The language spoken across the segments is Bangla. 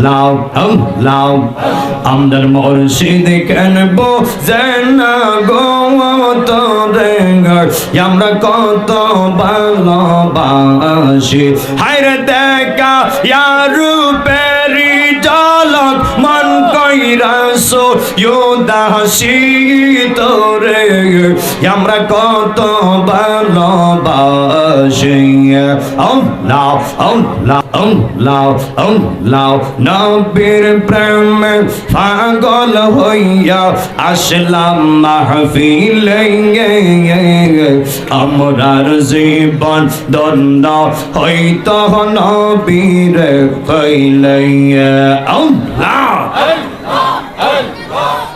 লাও লাও আমদার মুর্শিদ কেন বোঝেন না গো তোরে আমরা কত ভালোবাসি হায়রে দেখা রূপেরি জলক মন কইরাসো ইউদাসি তোরে আমরা কত ভালোবাসি। লাও লাও লাও লাও নবীর প্রেম পাগল হইয়া আসলাম মাহফিলে। আমরার জীবন দন্ড হইত নবীর কইলে। আল্লাহ Al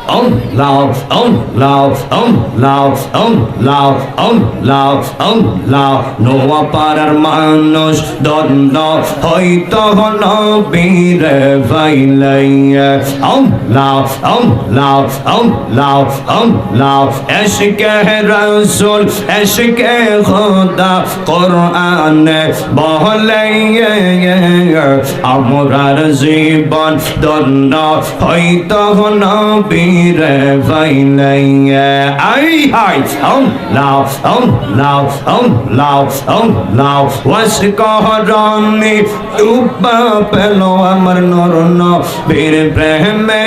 Oh, love, oh, love, oh, love, oh, love, oh, love, oh, love. নোয়া পাড়ার মানুষ দন্ড হইতো নবীরে ভাইলাইয়া oh, love, oh, love, oh, love, oh, love. এসকে রসুল এসকে খোদা কোরআনে বহলাইয়া আমরার জীবন দন্ড হইতো নবীরে ভাইলাইয়া আই হাই oh love oh love oh love oh love ওয়াস কহরনি উবা পেল আমার নরন বীর প্রেমে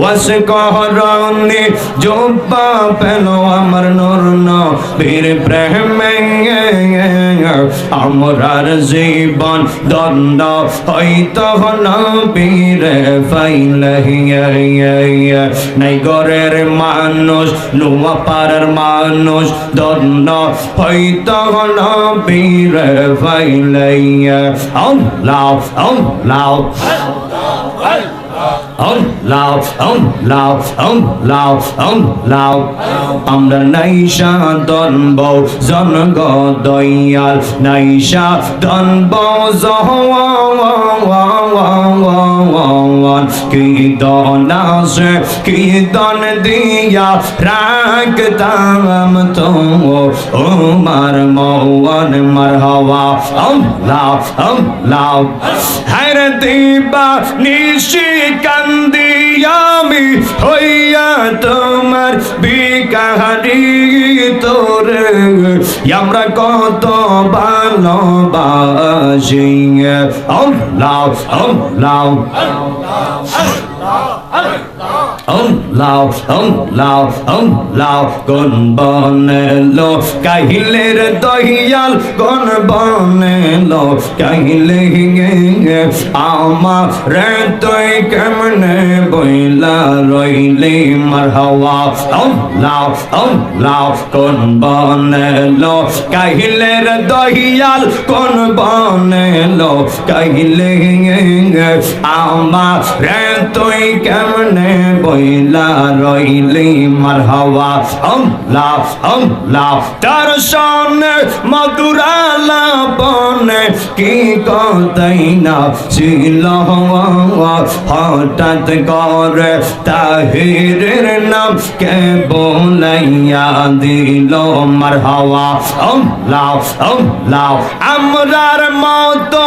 ওয়াস কহরনি জুবা পেল আমার নরন বীর প্রেমে আমরার জীবন দণ্ড হইতো নবীর ফাইলাইয়া নাই গরের মানুষ নোয়া পাড়ার মানুষ দণ্ড হইতো নবীর ফাইলাইয়া। আউ লাও আউ লাও Oh, love, oh, love, oh, love, oh, love. আমরা নাইশা দনব জনগ দয়াল নাইশা দনব জহান কি দন আছে কি দন দিয়া রাখতাম তো উমার মৌন মার হওয়া oh, love, oh, love. হায়রে দিবা নিশি কান্দি হইয়া তোমার বিকাহারি তোরে। আমরা কত ভালোবাসি। ও লাও ও লাও oh, love, oh, love, কোন বনেলো কাহিলের দহিয়াল কোন বনেলো কাহিলে আমার রে তুই কেমনে বইলা রইলি মার হাওয়া oh, love, oh, love, কোন বনেলো কাহিলের দহিয়াল কোন বনেলো কাহিলে আমার রে তুই কেমনে বইলা রইলি মার হাওয়া হম লাভ হম লাভ তার সামনে মধুরালা বনে কি কথাই না ছিল হঠাৎ করে তাহিরের নাম কে বলাইয়া দিল মার হাওয়া হম লাভ হম লাভ আমরার মতো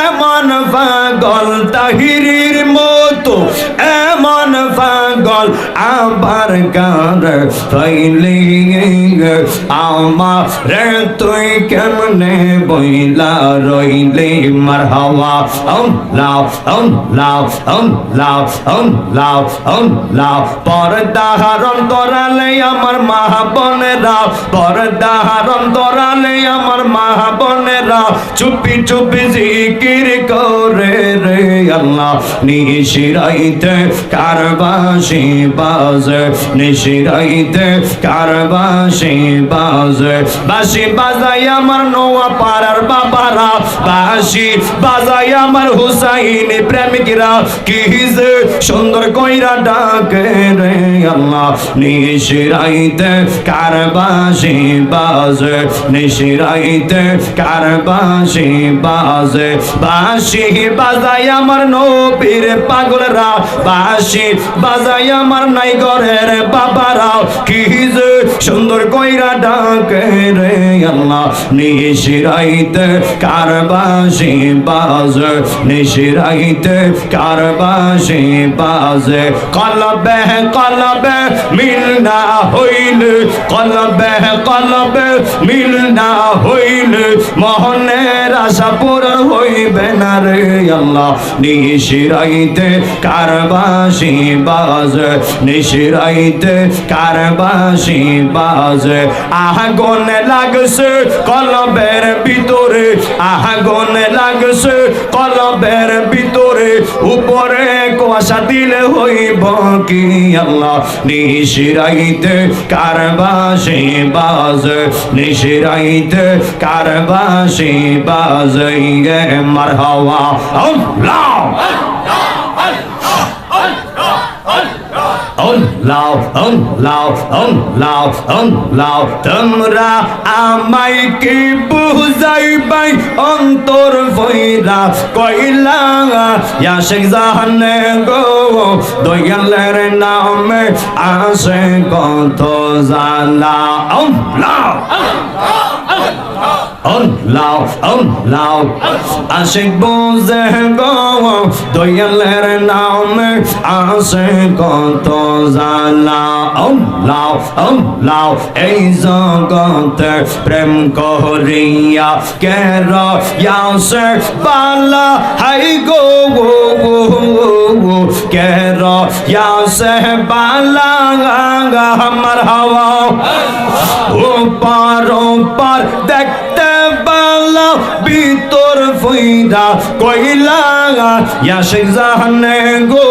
এমন পাগল তাহিরির মতো, এমন পাগল আবার কার পাইলি আমার তুই কেমনে বইলা রইলি? মার হাওয়া হম লাভ হম লাভ হম লাভ হম লাভ হম লাভ পর্দা হারম তোরালে আমার মা বোনেরা, পর্দা হারম তোরালে আমার মা বোনেরা। চুপি চুপি জিকির করে রে আল্লাহ, নিশিরাইতে কারবাসি বাজে নিশিরাইতে কারবাসি বাজে বাসি বাজাই আমার নোয়া পাড়ার বাবারা, বাসি বাজাই আমার হুসাইন প্রেমিকরা। কি যে সুন্দর কইরা ডাকে রে আল্লাহ নিশিরাইতে কারবাসি বাজে নিশিরাইতে কারবাসি বাজে বাসি বাজাই আমার নবীর পাগলরা, বাসি বাজাই আমার নাই ঘরের বাবারা কি সুন্দর কইরা ডাকে রে। আল্লাহ নিশিরাইতে কারবাসি বাজ, নিশিরাইতে কারবাসি বাজ। কলবে কলবে মিল না হইল, কলবে কলবে মিল না হইল মোহনের আশা পূরণ হইবে না রে আল্লাহ। নিশিরাইতে কারবাসি বাজ, নিশিরাইতে কারবাসি বাজ। আগুন লাগছে কলবের ভিতরে আগুন লাগছে কলবের ভিতরে উপরে কুয়াশা দিলে হইব কি আল্লাহ? নিশিরাইতে কারবাসি বাজ, নিশিরাইতে কারবাসি বাজ ইয়ে মারহাওয়া আল্লাহ। আল্লাহ আল্লাহ আল্লাহ আল্লাহ তোমরা আমায় কি বুঝাইবাই অন্তর ভৈরা কইলা ইয়া শেখ জাহানে গো দয়ালের নামে আসে কত জালা আল্লাহ! আল্লাহ! আল্লাহ! আশিক বুঝে গো, দয়ালের নামে আসে কত জালা আল্লাহ! আল্লাহ! এই জগতে প্রেম করিয়া কের ইয়াসে বালা? হাই গো গো! গো গো কের? ইয়াসে বালা আমার হাওয়া। ও ভিতর কইলা, ইয়া শেখ জাহানে গো,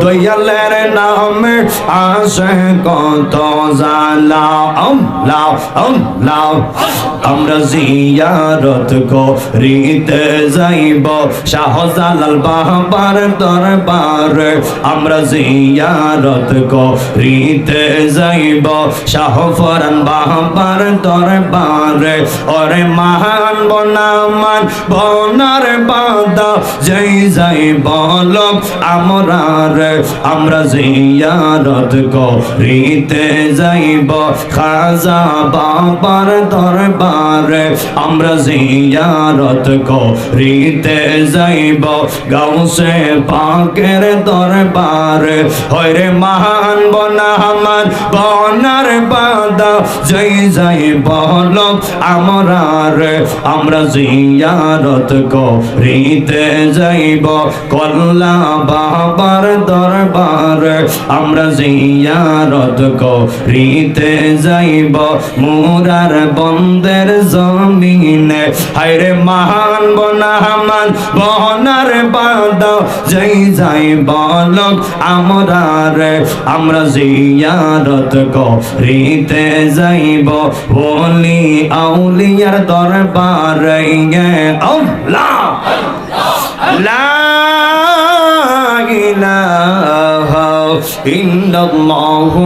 দয়ালের নামে আসে কত জালা আমলাও আমলাও আমরা জিয়ারত করিতে যাইব, শাহজালাল বাবার দরবার, আমরা জিয়ারত করিতে যাইব শাহ ফরান বাবার দরবার, ওরে মহান বনামান বনার বাদা, যাই যাই বল, আমরা রে, আমরা জিয়ারত করিতে যাইব। খাজা বাবার দরবার আমরা জিয়ারত করিতে যাইব। গাউসে পাকের দরবার হরে মহান বনামান বনার বাদা, যাই যাই বল, আমরা রে, আমরা জিয়ারত করিতে যাইব, কল্লা বাবার দরবার। আমরা জিয়ারত করিতে যাইব, মুরার বন্দের জমিনে। হায়রে মহান বনামান বহনার বাদা, যাই যাই বলক আমরা রে। আমরা জিয়ারত করিতে যাইব বলি আউলিয়ার দরবার। আল্লাহ লা ইলাহা ইল্লাল্লাহু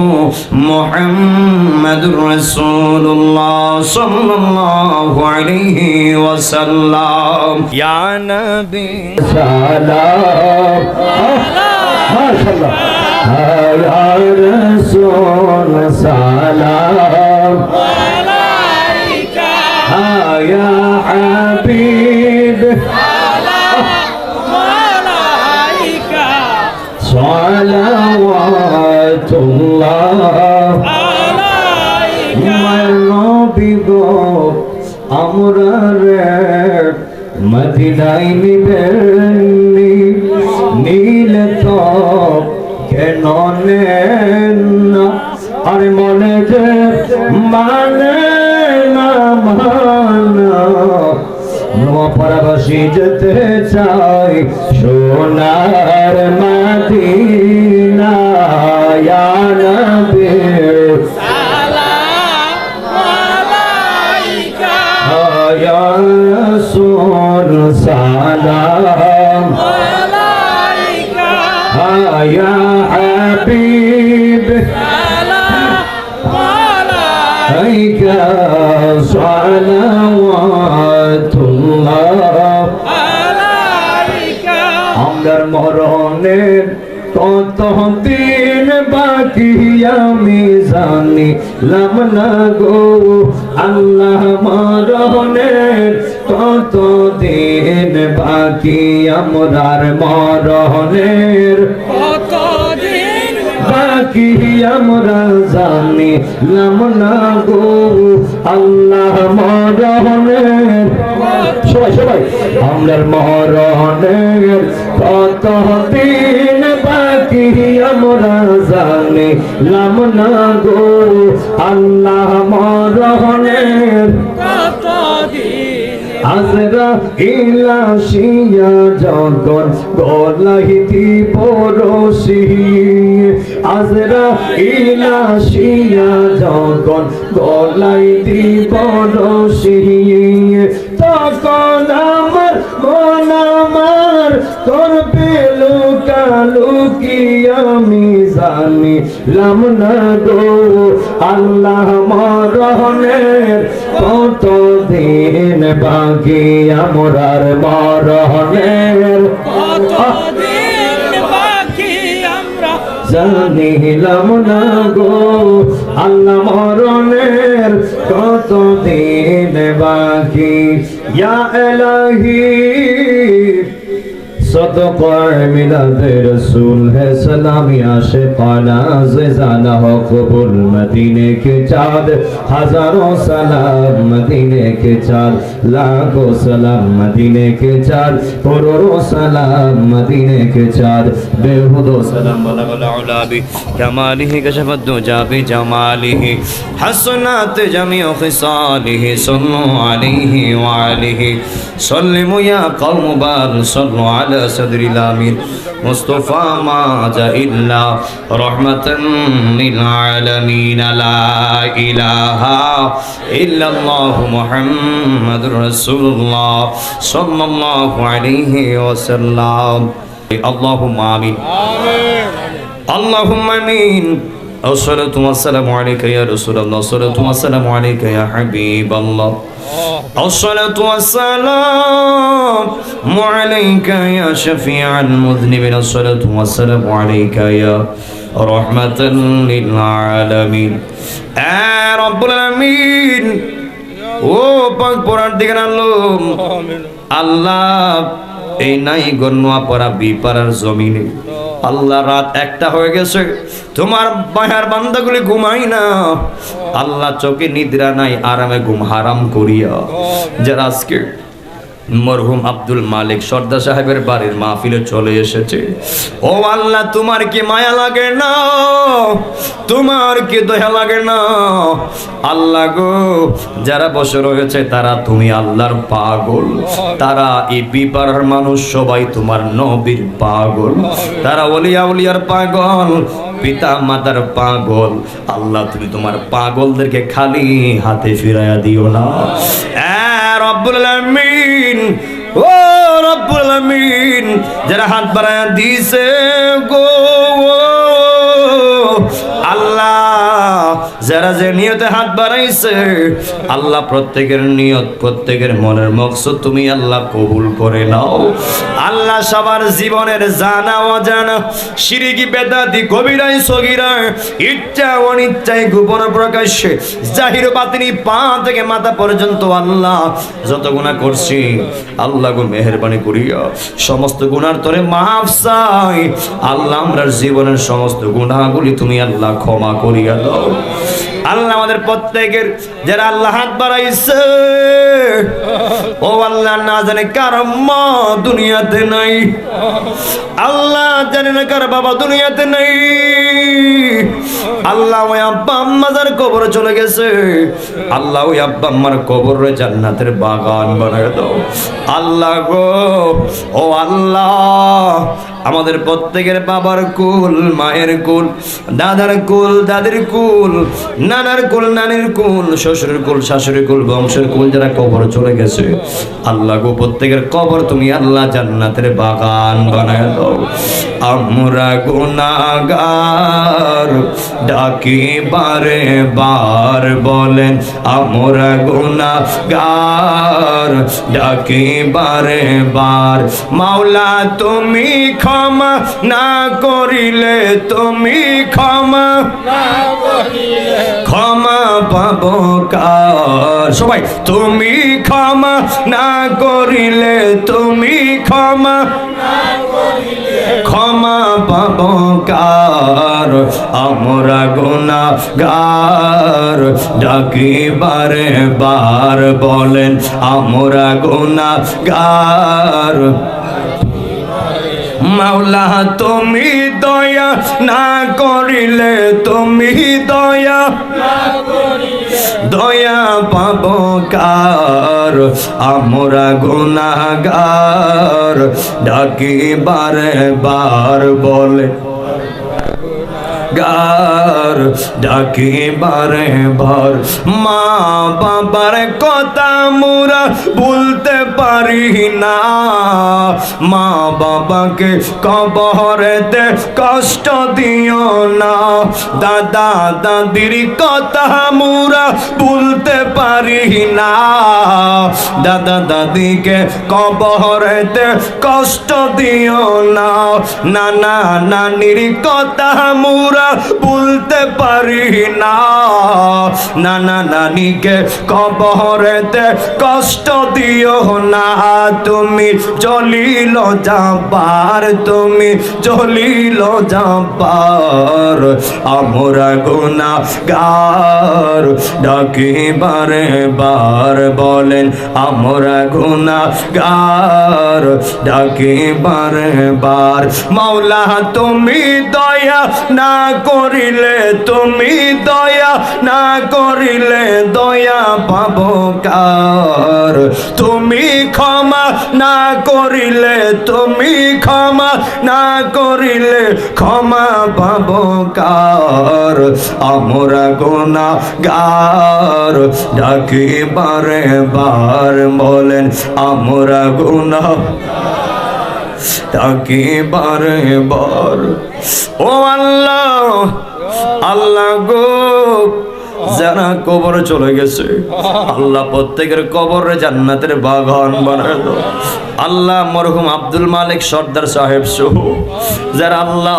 মুহাম্মাদুর রাসূলুল্লাহ সাল্লাল্লাহু আলাইহি ওয়াসাল্লাম ইয়া নবী সালাম মাশাআল্লাহ ইয়া রাসূল সালাম ইয়া হাবিব সালাওয়াতুল্লাহ আমার নবী গো আমরা রে মদিনায় নিবেননি। নীল তো কেন আর মনে যে মানে না। নোয়াপাড়াবাসী যেতে চাই সোনার মাদিনা ইয়া নবী। বাকি আমি জানি লাম না গো। আল্লাহ মরণের কত দিন বাকি আমরার মরণের। কতদিন বাকি আমরা জানি লাম না গো। আল্লাহ মরণের সবাই সবাই। আমরার মরণের কত দিন বাকি আমরা জানি লাম না গো, আল্লাহ কতদিন আজরা ইলাশিয়া জগন গলাহিতি পরশি। আজরা ইলাশিয়া জগন গলাইতি পরশি। তখন আমার মন আমার তোর পেল কালুকি আমি জানি? লাম না গো আল্লাহ মরণের কত দিন বাকি? আমরার আমরা? জানিলাম না গো আল্লাহ মরণের কত দিন বাকি? ইয়া এলাহি صدقہ ملاد رسول ہے سلامی عاشقانہ زیزانہ ہو قبول مدینے کے چاد ہزاروں سلام مدینے মদিনে কে চার লাখো সালাম মদিনে কে চার করোড়ো সালাম মদিনে কে চার বেহুদো সালাম বলা জামালিহি কশফত জাবি জামালিহি। হাসনাত জামিউ খিসালিহি, সাল্লু আলাইহি ওয়া আলিহি। সাল্লিমু ইয়া কওম বার সাল্লু আলা সাদরিল আমিন। মুস্তাফা মা জা ইল্লা রহমাতান লিল আলামিন। লা ইলাহা ইল্লাল্লাহু মুহাম্মাদ محمد رسول الله صلى الله عليه وسلم. اللهم آمين. اللهم آمين. الصلاة والسلام عليك يا رسول الله. الصلاة والسلام عليك يا حبيب الله. الصلاة والسلام عليك يا شفيع المذنبين الصلاة والسلام عليك يا رحمة للعالمين. يا رب العالمين. ও পাক পড়ার দিকে আনলো আল্লাহ এই নাই গন্যা পড়া বিপাড়ার জমিনে। আল্লাহ রাত একটা হয়ে গেছে। তোমার বাহার বান্দাগুলি ঘুমাই না। আল্লাহ চোখে নিদ্রা নাই আরামে ঘুম হারাম করিয়া। যারা আজকে মরহুম আব্দুল মালিক সর্দার সাহেবের বাড়ির মাহফিলে চলে এসেছে। ও আল্লাহ, তোমার কি মায়া লাগে না? তোমার কি দয়া লাগে না? আল্লাহ গো, যারা বসে রয়েছে তারা তুমি আল্লাহর পাগল। তারা এই বিপাড়ার মানুষ সবাই তোমার নবীর পাগল। তারা অলিয়া উলিয়ার পাগল, পিতা মাতার পাগল। আল্লাহ, তুমি তোমার পাগলদেরকে খালি হাতে ফিরাইয়া দিও না। রব্বুল ও রব্বুল যারা হাত বাড়ায় দিছে গো আল্লাহ। যারা যে নিয়তে হাত বাড়াইছে, আল্লাহ প্রত্যেকের নিয়ত, প্রত্যেকের মনের মকসদ তুমি আল্লাহ কবুল করে নাও। আল্লাহ সবার জীবনের জানা অজানা, সিরিকি, বেদাতি কবিরাই সগিরা ইচ্ছা, অনিচ্ছায় গোপন প্রকাশ্যে, জাহির বাতিনি, পা থেকে মাথা পর্যন্ত আল্লাহ যত গুণা করছি, আল্লাহ গো মেহরবানি করিয়া সমস্ত গুণার তরে মাফ চাই। আল্লাহ আমরার জীবনের সমস্ত গুণাগুলি তুমি আল্লাহ ক্ষমা করিয়া দাও। Amém. আল্লাহ আমাদের প্রত্যেকের যারা আল্লাহ হাত বাড়াইছে, ও আল্লাহ না জানে কার মা দুনিয়াতে নাই, আল্লাহ জানে না কার বাবা দুনিয়াতে নাই। আল্লাহ ওই আব্বা আম্মা যার কবরে চলে গেছে। আল্লাহ ওই আব্বা আম্মার কবর জান্নাতের বাগান বানায় দাও। আল্লাহ গো, ও আল্লাহ, আমাদের প্রত্যেকের বাবার কুল, মায়ের কুল, দাদার কুল, দাদির কুল নানার কুল, নানির কুল, শ্বশুরের কুল, শাশুড়ির কুল, বংশের কুল যারা কবর চলে গেছে। আল্লাহ গো, প্রত্যেকের কবর তুমি আল্লাহ জান্নাতের বাগান বানায় দাও। আমরা গুনাগার গার ডাকি বারে বার বলেন, আমরা গুনা গার ডাকি বারে বার। মাওলা, তুমি ক্ষমা না করিলে, তুমি ক্ষমা ক্ষমা পাব কার? সবাই, তুমি ক্ষমা না করিলে তুমি ক্ষমা ক্ষমা পাব কার? আমরা গুনা গার ডাকি বারে বার বলেন, আমরা গুনা গার মাওলা, তুমি দয়া না করিলে, তুমি দয়া দয়া পাব কার? আমরা গুনাগার ডাকি বারে বার বলে গার ডাকি বারে বার। মা বাবার কথা মোরা ভুলতে পারি না। মা বাবাকে কবরেতে কষ্ট দিও না। দাদা, দাদির কথা মোরা ভুলতে পারি না। দাদা, দাদিকে কবরেতে কষ্ট দিও না। নানা, নানির কথা মোরা ভুলতে পারি না। নানা নানিকে কবরেতে কষ্ট দিও না। তুমি জলিল যাবার, তুমি জলিল যাবার। আমরা গুনা গার ডাকি বারে বার বলেন, আমরা গুনা গার ডাকি বারে বার। মাওলা, তুমি দয়া না করিলে, তুমি দয়া না করিলে দয়া পাব কার? তুমি ক্ষমা না করিলে, তুমি ক্ষমা না করিলে ক্ষমা পাব কার? আমরা গোনা গার ডাকি বারে বার বলেন, আমরা গোনা তাকে বারে বার। ও আল্লাহ আল্লাহ গো যারা কবর চলে গেছে। আল্লাহ প্রত্যেকের কবরে জান্নাতের বাগান বানায় আল্লাহ মরহুম আব্দুল মালিক সর্দার সাহেব সহ, যারা আল্লাহ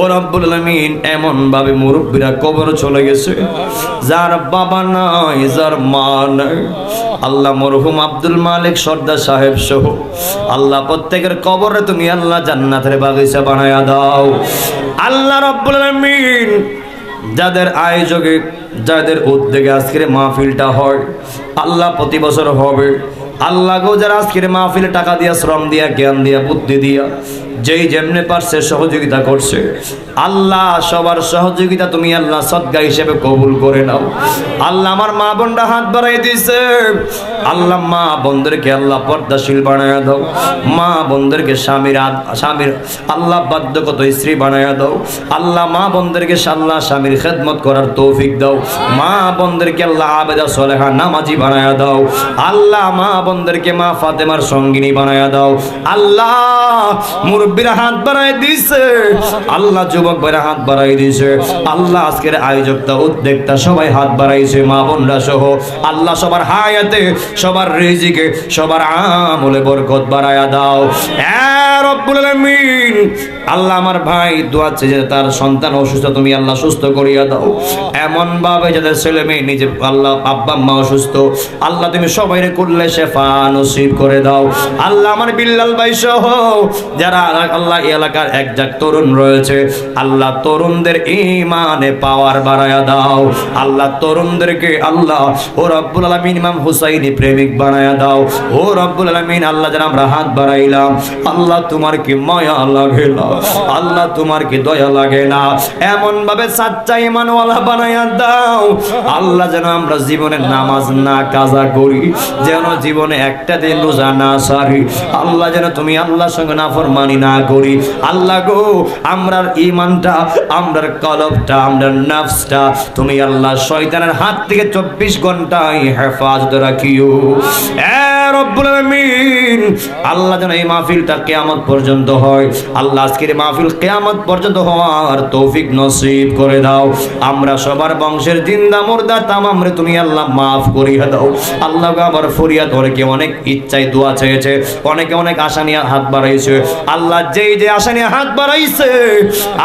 ও রব্বুল আলামিন এমন ভাবে মুরব্বীরা কবর চলে গেছে, যার বাবা নাই, যার মা নাই, আল্লাহ মরহুম আব্দুল মালিক সর্দার সাহেব সহ, আল্লাহ প্রত্যেকের কবরে তুমি আল্লাহ জান্নাতের বাগিচা বানায়া দাও। আল্লাহ রব্বুল আলামিন যাদের আয়োজকে যাদের উদ্যোগে আজকের মাহফিলটা হয়, আল্লাহ প্রতি বছর হবে। আল্লাহ গো যারা আজকের মাহফিলে টাকা দিয়া, শ্রম দিয়া, জ্ঞান দিয়া, বুদ্ধি দিয়া যেই যেমনে পারছে সহযোগিতা করছে। আল্লাহ সবার সহযোগিতা তুমি আল্লাহ সদ্গা হিসেবে কবুল করে নাও। আল্লাহ আমার মা বোনটা হাত বাড়াই দিছে আল্লাহ মা বোনদেরকে আল্লাহ পর্দাশীল বানায়া দাও। মা বোনদেরকে স্বামীর স্বামীর আল্লাহ বাধ্যগত স্ত্রী বানায় দাও। আল্লাহ মা বোনদেরকে আল্লাহ স্বামীর খেদমত করার তৌফিক দাও। মা বোনদেরকে আল্লাহ আবেদা সলেহা নামাজি বানায়া দাও। আল্লাহ মা বোনদেরকে মা ফাতেমার সঙ্গিনী বানায়া দাও। আল্লাহ মুরব্বীরা হাত বাড়াই দিছে। আল্লাহ যুবক ভাইরা হাত বাড়াই দিছে। আল্লাহ আজকের আয়োজকতা, উদ্যোক্তা সবাই হাত বাড়াইছে, মা বোনরা সহ। আল্লাহ সবার হায়াতে, সবার রিজিকে, সবার আমলে বরকত বাড়ায়া দাও। হ্যাঁ রব্বুল আলামিন। আল্লাহ আমার ভাই দোয়াচ্ছে যে তার সন্তান অসুস্থ, তুমি আল্লাহ সুস্থ করিয়া দাও। এমন ভাবে ছেলে মেয়ে নিজে আল্লাহ, আব্বা, মা অসুস্থ, আল্লাহ তুমি সবাই করলে শেফা নসিব করে দাও। আল্লাহ আমার বিল্লাল ভাই সহ, যারা আল্লাহ এলাকার তরুণ রয়েছে, আল্লাহ তরুণদের ইমানে পাওয়ার বাড়ায়া দাও। আল্লাহ তরুণদেরকে আল্লাহ, ও রব্বুল ইমাম হুসাইনি প্রেমিক বানায়া দাও। ও রব্বুল আল্লাহ যেন আমরা হাত বাড়াইলাম। আল্লাহ তোমার কি মায়া লাগে না? আল্লাহ তোমার কি দয়া লাগে না? এমন ভাবে সাচ্চা ইমানওয়ালা বানায়া দাও। আল্লাহ যেন আমরা জীবনে নামাজ না, কাজা করি, যেন জীবনে একটা দিন রোজা না সারি। আল্লাহ যেন তুমি আল্লাহর সঙ্গে নাফরমানি না করি। আল্লাহ গো, আমরার ইমানটা আমরার কলবটা, আমরার নাফসটা, তুমি আল্লাহ শয়তানের হাত থেকে চব্বিশ ঘন্টায় হেফাজত রাখিও। এ রব্বুল আলামিন আল্লাহ যেন এই মাহফিলটা কিয়ামত পর্যন্ত হয়। আল্লাহ আজকের মাহফিল কিয়ামত পর্যন্ত হওয়ার তৌফিক নসিব করে দাও। আমরা সবার বংশের জিন্দা, মুর্দা, তামাম রে তুমি আল্লাহ মাফ করিয়া দাও। আল্লাহ আমার ফরিয়াদ, অনেকে অনেক ইচ্ছায় দোয়া চেয়েছে, অনেকে অনেক আশা নিয়ে হাত বাড়াইছে। আল্লাহ যেই যে আশা নিয়ে হাত বাড়াইছে,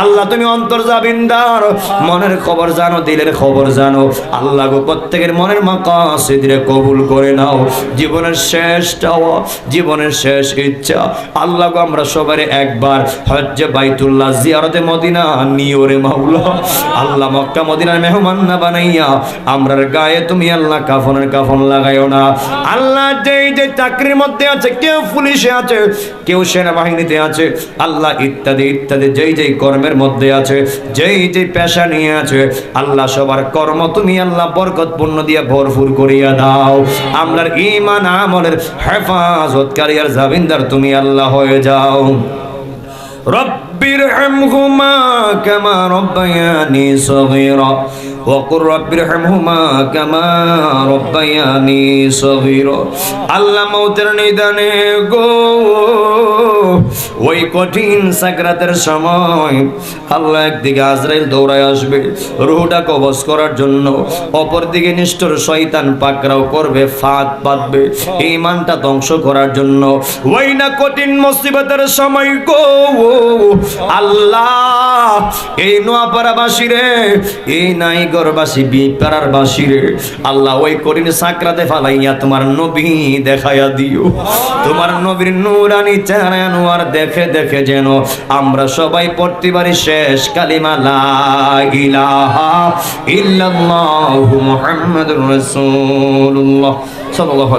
আল্লাহ তুমি অন্তর জাবিন্দার মনের খবর জানো, দিলের খবর জানো। আল্লাহ গো, প্রত্যেকের মনের মাকা মাকাসিদরে কবুল করে নাও। জীবনের শেষ চাওয়া, জীবনের শেষ ইচ্ছা। আল্লাহ আমরা সবারে একবার হজ্জে বাইতুল্লাহ জিয়ারতে মদিনা, নিওরে মাওলা। আল্লাহ মক্কা মদিনার মেহমান না বানাইয়া, আমরার গায়ে তুমি আল্লাহ কাফনের কাফন লাগাইও না। আল্লাহ যেই যে চাকরির মধ্যে আছে, কেউ পুলিশে আছে, কেউ সেনাবাহিনীতে আছে, আল্লাহ ইত্যাদি ইত্যাদি যেই যেই কর্মের মধ্যে আছে, যেই যে পেশা নিয়ে আছে, আল্লাহ সবার কর্ম তুমি আল্লাহ বরকতপূর্ণ দিয়ে ভরপুর করিয়া দাও। আমরার ইমান আমলের হেফাজতকারী দুনিয়ার জামিনদার তুমি আল্লাহ হয়ে যাও। রব্বির হামহুমা কামা রব্বায়ানি সগীরা। ওয়াকুর রব্বির হামহুমা নিদানে গো, ওই কঠিন সাকরাতের সময় আল্লাহ একদিকে আজরাইল দৌড়ায় আসবে রুহটা কবজ করার জন্য, অপরদিকে নিষ্ঠুর শয়তান পাকরাও করবে, ফাঁদ পাতবে ইমানটা ধ্বংস করার জন্য। ওই না কঠিন মুসিবতের সময় গো, আল্লাহ, এই নোয়াপাড়াবাসী রে, এই নাই গ নাইগরবাসী বিপাড়ার বাসী আল্লাহ ওই কঠিন সাকরাতে ফালাইয়া তোমার নবী দেখাইয়া দিও। তোমার নবীর নুরানি চেহারা নোয়ার দেখে দেখে যেন আমরা সবাই পড়তে পারি শেষ কালিমা, লা ইলাহা ইল্লাল্লাহু মুহাম্মাদুর রাসূলুল্লাহ। সাল্লাল্লাহু